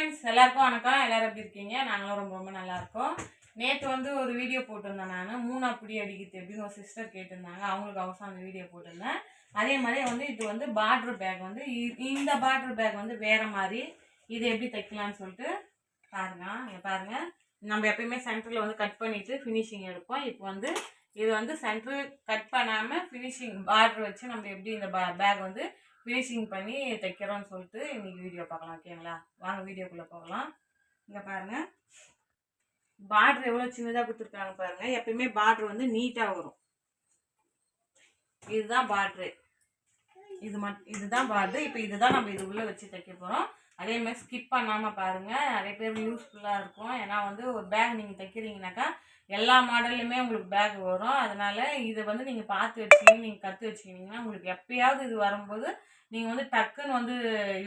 Friends எல்லாருக்கும் வணக்கம். எல்லோரும் எப்படி இருக்கீங்க? நாங்களும் ரொம்ப ரொம்ப நல்லா இருக்கோம். நேற்று வந்து ஒரு வீடியோ போட்டிருந்தேன் நான். மூணா புடி அடிக்கிறது எப்படின்னு ஒரு சிஸ்டர் கேட்டிருந்தாங்க. அவங்களுக்கு அவசரம் அந்த வீடியோ போட்டிருந்தேன். அதே மாதிரி வந்து இது வந்து பார்ட்ரு பேக் வந்து இ- இந்த பார்ட்ரு பேக் வந்து வேறு மாதிரி. இது எப்படி தைக்கலாம்னு சொல்லிட்டு பாருங்க. இங்கே பாருங்கள் நம்ம எப்பயுமே சென்டரில் வந்து கட் பண்ணிவிட்டு ஃபினிஷிங் எடுப்போம். இப்போ வந்து இது வந்து சென்டர் கட் பண்ணாமல் ஃபினிஷிங் பார்ட்ரு வச்சு நம்ம எப்படி இந்த பேக் வந்து ஃபினிஷிங் பண்ணி தைக்கிறோம்னு சொல்லிட்டு இன்னைக்கு வீடியோ பார்க்கலாம் ஓகேங்களா வாங்க வீடியோக்குள்ளே போகலாம். இங்கே பாருங்க. பார்டர் எவ்வளோ சின்னதாக கொடுத்துருக்காங்க பாருங்கள் எப்பயுமே பார்டர் வந்து நீட்டாக வரும். இதுதான் பார்டரு இது மட் இதுதான் பார்ட்ரு இப்போ இதுதான் நம்ம இது உள்ளே வச்சு தைக்க போகிறோம் அதே மாதிரி ஸ்கிப் பண்ணாமல் பாருங்கள் நிறைய பேர் யூஸ்ஃபுல்லாக இருக்கும். ஏன்னா வந்து ஒரு பேக் நீங்கள் தைக்கிறீங்கனாக்கா எல்லா மாடல்லையுமே உங்களுக்கு பேக் வரும். அதனால் இதை வந்து நீங்கள் பார்த்து வச்சுக்கிங்க நீங்கள் கற்று வச்சுக்கிங்கன்னா உங்களுக்கு எப்பயாவது இது வரும்போது நீங்கள் வந்து டக்குன்னு வந்து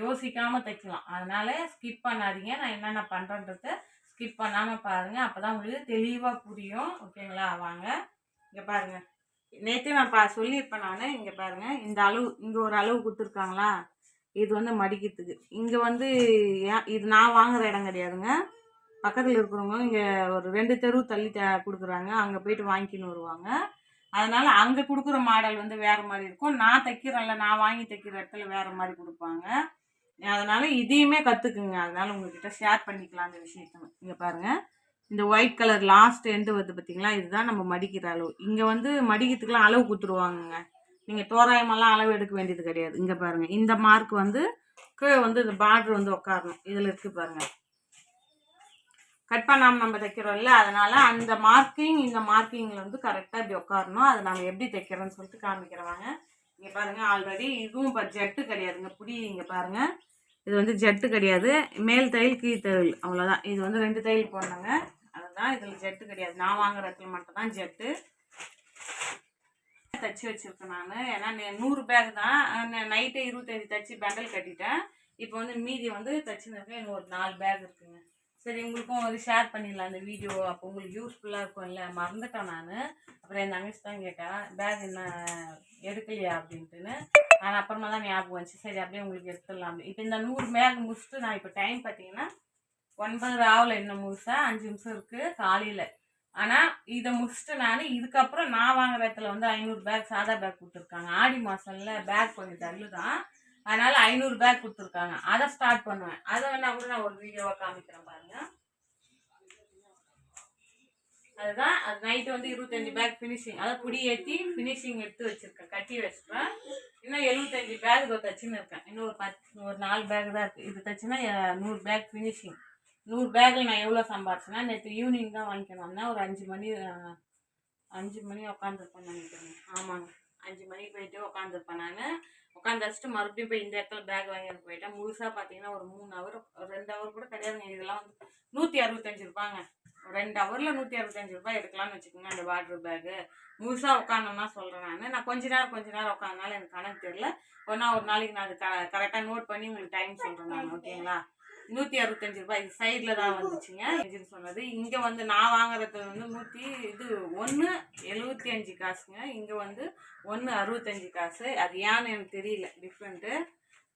யோசிக்காமல் தைக்கலாம். அதனால் ஸ்கிப் பண்ணாதீங்க. நான் என்னென்ன பண்ணுறன்றத ஸ்கிப் பண்ணாமல் பாருங்கள் அப்போ தான் உங்களுக்கு தெளிவாக புரியும். ஓகேங்களா வாங்க. இங்கே பாருங்கள் நேற்று நான் பா சொல்லியிருப்பேன் நான். இங்கே பாருங்கள் இந்த அளவு இங்கே ஒரு அளவு கொடுத்துருக்காங்களா? இது வந்து மடிக்கிறதுக்கு. இங்கே வந்து ஏன் இது நான் வாங்குற இடம் கிடையாதுங்க. பக்கத்தில் இருக்கிறவங்க இங்கே ஒரு ரெண்டு தெரு தள்ளி த கொடுக்குறாங்க. அங்கே போயிட்டு வாங்கிக்கின்னு வருவாங்க. அதனால் அங்கே கொடுக்குற மாடல் வந்து வேறு மாதிரி இருக்கும். நான் தைக்கிறேன்ல நான் வாங்கி தைக்கிற இடத்துல வேறு மாதிரி கொடுப்பாங்க. அதனால் இதையுமே கற்றுக்குங்க அதனால் உங்ககிட்ட ஷேர் பண்ணிக்கலாம் அந்த விஷயத்த. இங்கே பாருங்கள் இந்த ஒயிட் கலர் லாஸ்ட் எண்டு வருது பார்த்திங்களா இதுதான் நம்ம மடிக்கிற அளவு. இங்கே வந்து மடிக்கிறதுக்கெலாம் அளவு கொடுத்துருவாங்கங்க. நீங்கள் தோராயமெல்லாம் அளவு எடுக்க வேண்டியது கிடையாது. இங்கே பாருங்கள் இந்த மார்க் வந்து கீழே வந்து இந்த பார்டர் வந்து உட்காரணும். இதில் இருக்குது பாருங்கள் கட் பண்ணாமல் நம்ம தைக்கிறோம்ல அதனால் அந்த மார்க்கிங் இந்த மார்க்கிங்கில் வந்து கரெக்டாக இப்படி உட்காரணும். அதை நாங்கள் எப்படி தைக்கிறோன்னு சொல்லிட்டு காமிக்கிறவாங்க இங்கே பாருங்கள் ஆல்ரெடி இதுவும் இப்போ ஜெட்டு கிடையாதுங்க. புடி இங்கே பாருங்கள் இது வந்து ஜெட்டு கிடையாது. மேல் தையல் கீழ் தையல். அவ்வளோதான் இது வந்து ரெண்டு தையல் போடணுங்க. அதுதான் இதில் ஜெட்டு கிடையாது. நான் வாங்குற இடத்துல ஜெட்டு தச்சு வச்சுருக்கேன் நான். ஏன்னா நூறு பேக் தான். நைட்டு இருபத்தஞ்சி தச்சு பெண்டல் கட்டிட்டேன். இப்போ வந்து மீதி வந்து தச்சுன்னு எனக்கு ஒரு நாலு பேக் இருக்குங்க. சரி உங்களுக்கும் வந்து ஷேர் பண்ணிடலாம் அந்த வீடியோ அப்போ உங்களுக்கு யூஸ்ஃபுல்லாக இருக்கும்ல மறந்துட்டேன் நான். அப்புறம் என் தங்கச்சி தான் கேட்டேன் பேக் என்ன எடுக்கலையா? அப்படின்ட்டுன்னு. நான் அப்புறமா தான் ஞாபகம் வந்துச்சு. சரி அப்படியே உங்களுக்கு எடுத்துடலாம். இப்போ இந்த நூறு பேக் முடிச்சுட்டு நான் இப்போ டைம் பார்த்தீங்கன்னா ஒன்பது ஆகல இன்னும் முழுசா? அஞ்சு நிமிஷம் இருக்குது காலையில். ஆனால் இதை முடிச்சுட்டு நான் இதுக்கப்புறம் நான் வாங்குற இடத்துல வந்து ஐநூறு பேக் சாதா பேக் கொடுத்துருக்காங்க. ஆடி மாதம்ல பேக் கொஞ்சம் தள்ளு தான் அதனால் ஐநூறு பேக் கொடுத்துருக்காங்க. அதை ஸ்டார்ட் பண்ணுவேன். அதை வேணால் கூட நான் ஒரு வீடியோவாக காமிக்கிறேன் பாருங்க. அதுதான் அது நைட்டு வந்து இருபத்தஞ்சி பேக் ஃபினிஷிங் அதை குடி ஏற்றி ஃபினிஷிங் எடுத்து வச்சுருக்கேன். கட்டி வச்சுருக்கேன் இன்னும் எழுபத்தஞ்சி பேக் தச்சுன்னு இருக்கேன். இன்னும் ஒரு பத்து ஒரு நாலு பேக் தான் இருக்குது இது தச்சுன்னா நூறு பேக் ஃபினிஷிங் நூறு பேக்கில் நான் எவ்வளோ சம்பாரிச்சேன்னா நேற்று ஈவினிங் தான் வாங்கிக்கணும்னா ஒரு அஞ்சு மணி அஞ்சு மணி உட்காந்துருப்பேன் நினைக்கிறேன் ஆமாங்க. அஞ்சு மணிக்கு போயிட்டு உட்காந்துருப்பேன் நான். உட்காந்து வச்சுட்டு மறுபடியும் போய் இந்த இடத்துல பேக் வாங்கிட்டு போயிட்டேன். முழுசாக பார்த்தீங்கன்னா ஒரு மூணு ஹவர் ரெண்டு ஹவர் கூட கிடையாதுங்க இதெல்லாம் வந்து நூற்றி அறுபத்தஞ்சு ரூபாங்க. ரெண்டு ஹவரில் நூற்றி அறுபத்தஞ்சு ரூபாய் எடுக்கலாம்னு வச்சுக்கோங்க அந்த வாட்டர் பேக்கு முழுசாக உட்காந்தோம்னா சொல்கிறேன் நான். நான் கொஞ்ச நேரம் கொஞ்ச நேரம் உட்காந்தனால எனக்கு கணக்கு தெரியல. ஒன்றா ஒரு நாளைக்கு நான் அது க கரெக்டாக நோட் பண்ணி உங்களுக்கு டைம் சொல்கிறேன் நான் ஓகேங்களா நூற்றி அறுபத்தஞ்சு ரூபாய் இது சைடில் தான் வந்துச்சுங்க. இதுன்னு சொன்னது. இங்கே வந்து நான் வாங்குறது வந்து நூற்றி இது ஒன்று எழுபத்தி அஞ்சு காசுங்க. இங்கே வந்து ஒன்று அறுபத்தஞ்சு காசு. அது ஏன்னு எனக்கு தெரியல. டிஃப்ரெண்ட்டு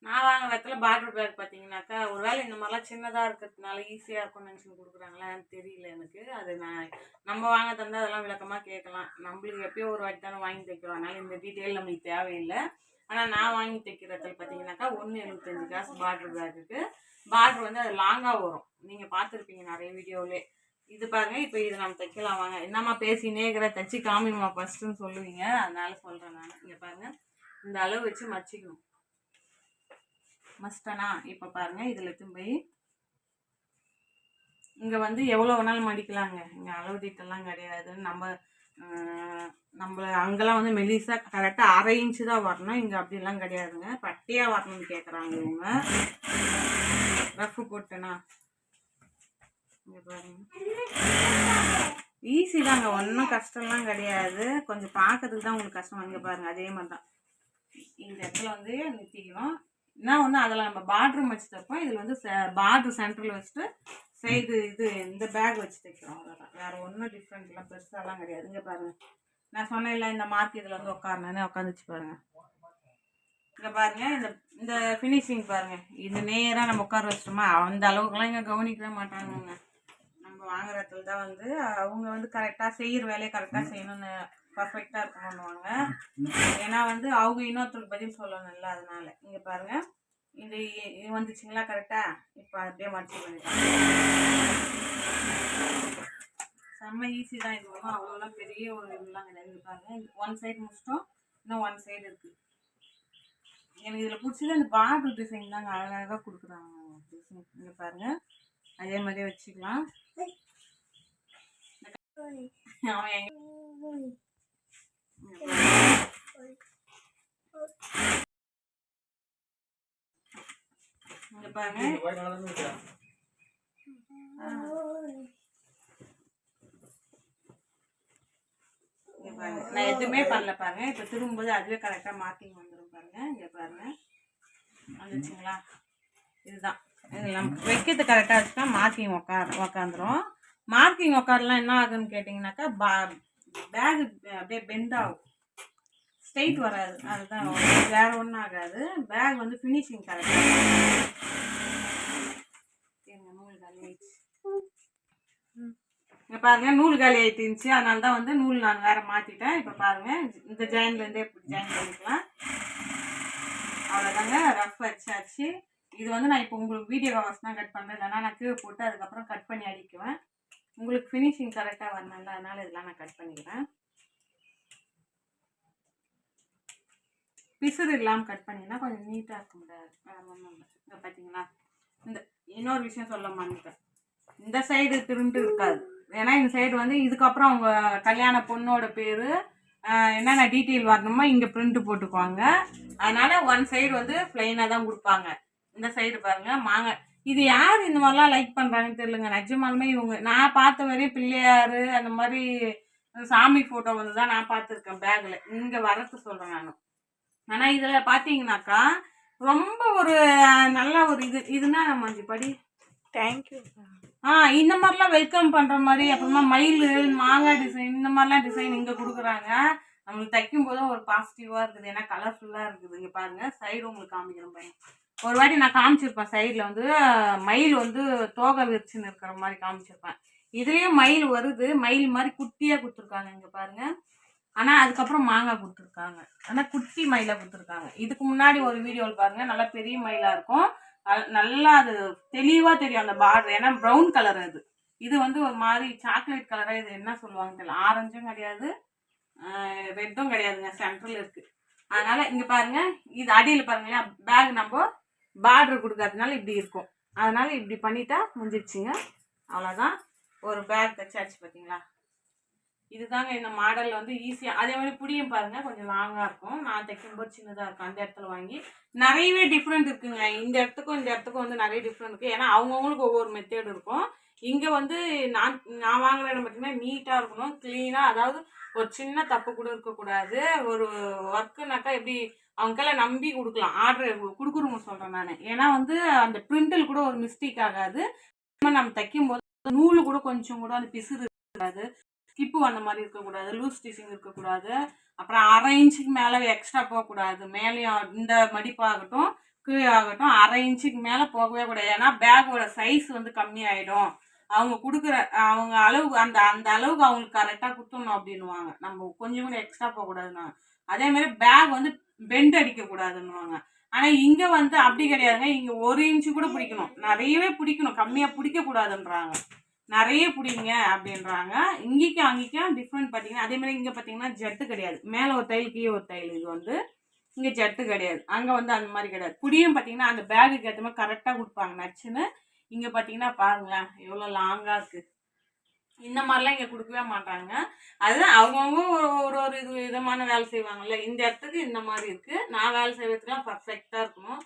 நான் வாங்குற இடத்துல பார்டர் பேக் பார்த்தீங்கன்னாக்கா ஒரு வேளை இந்த மாதிரிலாம் சின்னதாக இருக்கிறதுனால ஈஸியாக இருக்கும்னு நினச்சி கொடுக்குறாங்களா எனக்கு தெரியல எனக்கு. அது நான் நம்ம வாங்க தந்தால் அதெல்லாம் விளக்கமாக கேட்கலாம். நம்மளுக்கு எப்பயோ ஒரு வாட்டி தானே வாங்கி தைக்கிறோம். அதனால் இந்த டீட்டெயில் நம்மளுக்கு தேவையில்லை. ஆனால் நான் வாங்கி தைக்கிற பார்த்தீங்கன்னாக்கா ஒன்று எழுபத்தஞ்சு காசு பார்டர் பேக்குக்கு பார்டர் வந்து அது லாங்காக வரும். நீங்கள் பார்த்துருப்பீங்க நிறைய வீடியோவிலே இது பாருங்க இப்போ இது நம்ம தைக்கலாம் வாங்க. என்னம்மா பேசினே இருக்கிற தச்சு காமிமா ஃபஸ்ட்டுன்னு சொல்லுவீங்க. அதனால சொல்கிறேன் நான். இங்கே பாருங்க. இந்த அளவு வச்சு மச்சிக்கணும். மஸ்டனா இப்போ பாருங்க இதில் எடுத்துன்னு போய் இங்கே வந்து எவ்வளோ வேணாலும் மடிக்கலாங்க. இங்கே அளவு திட்டம்லாம் கிடையாது. நம்ம நம்மள அங்கெல்லாம் வந்து மெலிசாக கரெக்டாக அரை இன்ச்சு தான் வரணும். இங்கே அப்படிலாம் கிடையாதுங்க. பட்டியாக வரணும்னு கேட்குறாங்க இவங்க. ரஃப் போட்டேனா. இங்கே பாருங்க. ஈஸி தாங்க. ஒன்றும் கஷ்டம்லாம் கிடையாது. கொஞ்சம் பார்க்கறதுக்கு தான் உங்களுக்கு கஷ்டம் இங்கே பாருங்க. அதே மாதிரி தான் இந்த இடத்துல வந்து நிறுத்திக்கணும். என்ன ஒன்று அதில் நம்ம பார்டரும் வச்சு தைப்போம். இதில் வந்து பார்ட்ரு சென்டரில் வச்சுட்டு சைடு இது இந்த பேக் வச்சு தைக்கிறோம் அவ்வளோதான் வேறு ஒன்றும் டிஃப்ரெண்ட்லாம் பெருசாலாம் கிடையாது. இங்கே பாருங்கள் நான் சொன்னேன்ல இந்த மார்க் இதில் வந்து உட்காரணுன்னு உட்காந்துச்சு பாருங்கள் இங்கே பாருங்கள் இந்த இந்த ஃபினிஷிங் பாருங்கள் இது நேராக நம்ம உட்கார வச்சிட்டோமா? அந்த அளவுக்குலாம் இங்கே கவனிக்கவே மாட்டாங்கங்க. நம்ம வாங்குற இடத்துல தான் வந்து அவங்க வந்து கரெக்டாக செய்கிற வேலையை கரெக்டாக செய்யணும்னு பர்ஃபெக்டாக இருக்கணும்னுவாங்க ஏன்னா வந்து அவங்க இன்னொருத்தருக்கு பதில் சொல்லணும்ல அதனால. இங்கே பாருங்கள் இது வந்துச்சுங்களா கரெக்டாக இப்போ அப்படியே மடிச்சு செம்ம ஈஸி தான் இது ஒன்றும் அவ்வளோலாம் பெரிய ஒரு இதெல்லாம் கிடையாது இங்க பாருங்க ஒன் சைடு முடிச்சிட்டோம். இன்னும் ஒன் சைடு இருக்குது எனக்கு இதில் பிடிச்சது அந்த பார்டர் டிசைன் தாங்க. அழகாக கொடுக்குறாங்க டிசைன் இங்கே பாருங்க. அதே மாதிரியே வச்சுக்கலாம். அவன் எங்க இங்க பாருங்க. பாருங்க. நான் எதுவுமே பண்ணல பாருங்க. இப்போ திரும்பும்போது அதுவே கரெக்டாக மார்க்கிங் வந்துடும் பாருங்க. இங்க பாருங்க. வந்துச்சுங்களா இதுதான். இது நம்ம வைக்கிறது கரெக்டாக வச்சுட்டா மார்க்கிங் உட்கார உக்காந்துரும். மார்க்கிங் உட்காரலாம் என்ன ஆகுன்னு கேட்டிங்கனாக்கா பா பேகு அப்படியே பெண்ட் ஆகும். ஸ்ட்ரெயிட் வராது. அதுதான் வேற ஒன்றும் ஆகாது. பேக் வந்து ஃபினிஷிங் கரெக்டாக இங்க பாருங்க நூல் காலி ஆயிட்டு அதனால தான் வந்து நூல் நான் வேற மாத்திட்டேன். இப்போ பாருங்க இந்த ஜாயின்ல இருந்தே இப்படி ஜாயின் பண்ணிக்கலாம். அவ்வளோதாங்க ரஃப் வச்சாச்சு இது வந்து நான் இப்போ உங்களுக்கு வீடியோ கவர்ஸ் தான் கட் பண்ணுறேன் இல்லைனா நான் கீழே போட்டு அதுக்கப்புறம் கட் பண்ணி அடிக்குவேன். உங்களுக்கு ஃபினிஷிங் கரெக்டாக வரணும்ல அதனால இதெல்லாம் நான் கட் பண்ணிக்கிறேன். பிசுறு இல்லாமல் கட் பண்ணிங்கன்னா கொஞ்சம் நீட்டாக இருக்க முடியாது. வேற ஒன்றும் இல்லை. இங்கே பார்த்தீங்களா இந்த இன்னொரு விஷயம் சொல்ல மாட்டேன் இந்த சைடு திருண்டு இருக்காது. ஏன்னா இந்த சைடு வந்து இதுக்கப்புறம் அவங்க கல்யாண பொண்ணோட பேர் என்னென்ன டீட்டெயில் வரணுமோ இங்கே பிரிண்ட் போட்டுக்குவாங்க. அதனால ஒன் சைடு வந்து பிளைனாக தான் கொடுப்பாங்க. இந்த சைடு பாருங்க மாங்க. இது யார் இந்த மாதிரிலாம் லைக் பண்ணுறாங்கன்னு தெரியலங்க. நிஜமாலுமே இவங்க நான் பார்த்த வரையும் பிள்ளையார் அந்த மாதிரி சாமி ஃபோட்டோ வந்து தான் நான் பார்த்துருக்கேன் பேக்கில் இங்கே வரத்து சொல்கிறேன் நான். ஆனால் இதில் பார்த்தீங்கன்னாக்கா ரொம்ப ஒரு நல்ல ஒரு இது. இதுனா மஞ்சு படி. தேங்க்யூ ஆ இந்த மாதிரிலாம் வெல்கம் பண்ணுற மாதிரி அப்புறமா மயில் மாங்காய் டிசைன் இந்த மாதிரிலாம் டிசைன் இங்கே கொடுக்குறாங்க. நம்மளுக்கு தைக்கும் போதும் ஒரு பாசிட்டிவாக இருக்குது. ஏன்னா கலர்ஃபுல்லாக இருக்குது. இங்கே பாருங்கள் சைடு உங்களுக்கு காமிக்கிறேன் பையன் ஒரு வாட்டி நான் காமிச்சிருப்பேன் சைடில் வந்து மயில் வந்து தோகை விரிச்சுன்னு இருக்கிற மாதிரி காமிச்சிருப்பேன். இதுலேயும் மயில் வருது. மயில் மாதிரி குட்டியாக கொடுத்துருக்காங்க இங்கே பாருங்கள் ஆனால் அதுக்கப்புறம் மாங்காய் கொடுத்துருக்காங்க. ஆனால் குட்டி மயிலை கொடுத்துருக்காங்க. இதுக்கு முன்னாடி ஒரு வீடியோவில் பாருங்கள் நல்லா பெரிய மயிலாக இருக்கும். நல்லா அது தெளிவாக தெரியும் அந்த பார்டர் ஏன்னா ப்ரௌன் கலர் அது. இது வந்து ஒரு மாதிரி சாக்லேட் கலராக இது என்ன சொல்லுவாங்க தெரியல. ஆரஞ்சும் கிடையாது. ரெட்டும் கிடையாதுங்க. சென்ட்ரல் இருக்குது அதனால் இங்கே பாருங்க. இது அடியில் பாருங்களேன். பேக் நம்ம பார்டர் கொடுக்கறதுனால இப்படி இருக்கும். அதனால் இப்படி பண்ணிட்டா முடிஞ்சிடுச்சிங்க அவ்வளோதான் ஒரு பேக் தச்சாச்சு பார்த்தீங்களா இதுதாங்க இந்த மாடல் வந்து ஈஸியாக அதே மாதிரி புடியும் பாருங்கள் கொஞ்சம் லாங்காக இருக்கும். நான் தைக்கும்போது சின்னதாக இருக்கும். அந்த இடத்துல வாங்கி நிறையவே டிஃப்ரெண்ட் இருக்குங்க. இந்த இடத்துக்கும் இந்த இடத்துக்கும் வந்து நிறைய டிஃப்ரெண்ட் இருக்குது ஏன்னா அவங்கவுங்களுக்கு ஒவ்வொரு மெத்தேட் இருக்கும். இங்கே வந்து நான் நான் வாங்குற இடம் பார்த்தீங்கன்னா நீட்டாக இருக்கணும் க்ளீனாக அதாவது ஒரு சின்ன தப்பு கூட இருக்கக்கூடாது. ஒரு ஒர்க்குனாக்கா எப்படி அவங்கெல்லாம் நம்பி கொடுக்கலாம். ஆர்டர் கொடுக்குறவங்க சொல்கிறேன் நான். ஏன்னா வந்து அந்த பிரிண்டில் கூட ஒரு மிஸ்டேக் ஆகாது. நம்ம தைக்கும் போது நூல் கூட கொஞ்சம் கூட அந்த பிசுறு இருக்கக்கூடாது ஸ்கிப்பு அந்த மாதிரி இருக்கக்கூடாது லூஸ் ஸ்டிச்சிங் இருக்கக்கூடாது. அப்புறம் அரை இன்ச்சுக்கு மேலே எக்ஸ்ட்ரா போகக்கூடாது. மேலேயும் இந்த மடிப்பாகட்டும் கீழே ஆகட்டும் அரை இன்ச்சுக்கு மேலே போகவே கூடாது. ஏன்னா பேக்கோட சைஸ் வந்து கம்மியாயிடும். அவங்க கொடுக்குற அவங்க அளவுக்கு அந்த அந்த அளவுக்கு அவங்களுக்கு கரெக்டாக கொடுத்துடணும் அப்படின்னுவாங்க. நம்ம கொஞ்சம் கூட எக்ஸ்ட்ரா போகக்கூடாதுன்னு அதே மாதிரி பேக் வந்து பெண்ட் அடிக்கக்கூடாதுன்னுவாங்க. ஆனால் இங்கே வந்து அப்படி கிடையாதுங்க. இங்கே ஒரு இன்ச்சு கூட பிடிக்கணும். நிறையவே பிடிக்கணும். கம்மியாக பிடிக்கக்கூடாதுன்றாங்க. நிறைய பிடிங்க அப்படின்றாங்க. இங்கேக்கும் அங்கேக்கும் டிஃப்ரெண்ட் பார்த்தீங்கன்னா அதே மாதிரி இங்கே பார்த்தீங்கன்னா ஜட்டு கிடையாது. மேலே ஒரு தையல் கீழே ஒரு தையல். இது வந்து இங்கே ஜட்டு கிடையாது. அங்கே வந்து அந்த மாதிரி கிடையாது. புடியும் பார்த்தீங்கன்னா அந்த பேகுக்கு ஏற்ற மாதிரி கரெக்டாக கொடுப்பாங்க. நச்சுன்னு இங்கே பார்த்தீங்கன்னா பாருங்களேன் எவ்வளோ லாங்காக இருக்குது இந்த மாதிரிலாம் இங்கே கொடுக்கவே மாட்டாங்க. அதுதான் அவங்கவுங்க ஒரு ஒரு ஒரு இது விதமான வேலை செய்வாங்கல்ல. இந்த இடத்துக்கு இந்த மாதிரி இருக்குது நான் வேலை செய்கிறதுக்குலாம் பர்ஃபெக்டாக இருக்கணும்.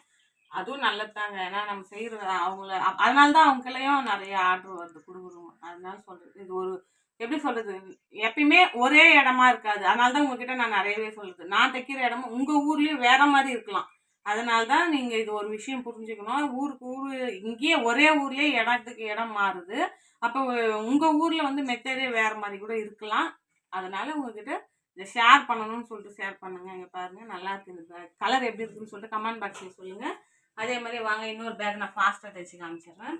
அதுவும் நல்லதாங்க ஏன்னா நம்ம செய்கிற அவங்கள அ- அதனால தான் அவங்களையும் நிறைய ஆர்டர் வருது கொடுக்குறோம் அதனால சொல்கிறது இது ஒரு எப்படி சொல்கிறது எப்பயுமே ஒரே இடமா இருக்காது. அதனால தான் உங்ககிட்ட நான் நிறையவே சொல்றது. நான் தைக்கிற இடமும் உங்கள் ஊர்லேயும் வேற மாதிரி இருக்கலாம். அதனால தான் நீங்கள் இது ஒரு விஷயம் புரிஞ்சுக்கணும். ஊருக்கு ஊர் இங்கேயே ஒரே ஊர்லேயே இடத்துக்கு இடம் மாறுது. அப்போ உங்கள் ஊரில் வந்து மெத்தடே வேற மாதிரி கூட இருக்கலாம். அதனால உங்ககிட்ட இதை ஷேர் பண்ணணும்னு சொல்லிட்டு ஷேர் பண்ணுங்க. இங்க பாருங்க நல்லா இருக்கு இந்த கலர் எப்படி இருக்குன்னு சொல்லிட்டு கமெண்ட் பாக்ஸ்ல சொல்லுங்க. அதே மாதிரி வாங்க இன்னொரு பேக் நான் ஃபாஸ்ட்டாக தைச்சு காமிச்சிடுறேன்.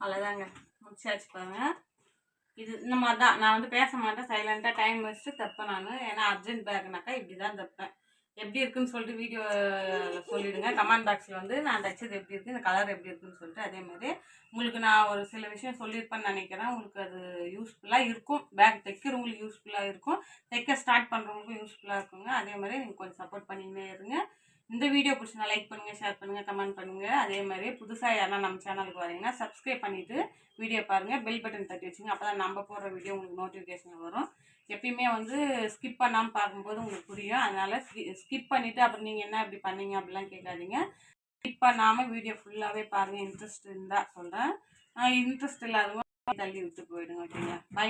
அவ்வளோதாங்க முடிச்சாச்சு பாருங்க இது இந்த மாதிரி தான் நான் வந்து பேச மாட்டேன். சைலண்டாக டைம் வச்சுட்டு தைப்பேன் நான். ஏன்னா அர்ஜென்ட் பேக்னாக்கா இப்படி தான் தைப்பேன். எப்படி இருக்குன்னு சொல்லிட்டு வீடியோ சொல்லிடுங்க. கமெண்ட் பாக்ஸில் வந்து நான் தைச்சது எப்படி இருக்குது இந்த கலர் எப்படி இருக்குன்னு சொல்லிட்டு அதே மாதிரி. உங்களுக்கு நான் ஒரு சில விஷயம் சொல்லியிருப்பேன்னு நினைக்கிறேன். உங்களுக்கு அது யூஸ்ஃபுல்லாக இருக்கும். பேக் தைக்கிறவங்களுக்கு யூஸ்ஃபுல்லாக இருக்கும். தைக்க ஸ்டார்ட் பண்ணுறவங்களுக்கும் யூஸ்ஃபுல்லாக இருக்குங்க. அதே மாதிரி நீங்கள் கொஞ்சம் சப்போர்ட் பண்ணிக்கிட்டே இருங்க. இந்த வீடியோ பிடிச்சினா லைக் பண்ணுங்கள் ஷேர் பண்ணுங்கள் கமெண்ட் பண்ணுங்கள் அதே மாதிரி புதுசாக யாரா நம்ம சேனலுக்கு வரீங்கன்னா சப்ஸ்கிரைப் பண்ணிவிட்டு வீடியோ பாருங்கள் பெல் பட்டன் தட்டி வச்சுங்க. அப்போ தான் நம்ம போடுற வீடியோ உங்களுக்கு நோட்டிஃபிகேஷன் வரும். எப்பயுமே வந்து ஸ்கிப் பண்ணாமல் பார்க்கும்போது உங்களுக்கு புரியும். அதனால் ஸ்கிப் பண்ணிவிட்டு அப்புறம் நீங்கள் என்ன இப்படி பண்ணீங்க அப்படிலாம் கேட்காதீங்க. ஸ்கிப் பண்ணாமல் வீடியோ ஃபுல்லாகவே பாருங்கள் இன்ட்ரெஸ்ட் இருந்தால் சொல்கிறேன் இன்ட்ரெஸ்ட் இல்லாதவங்க தள்ளி விட்டு போயிடுங்க ஓகேங்க பை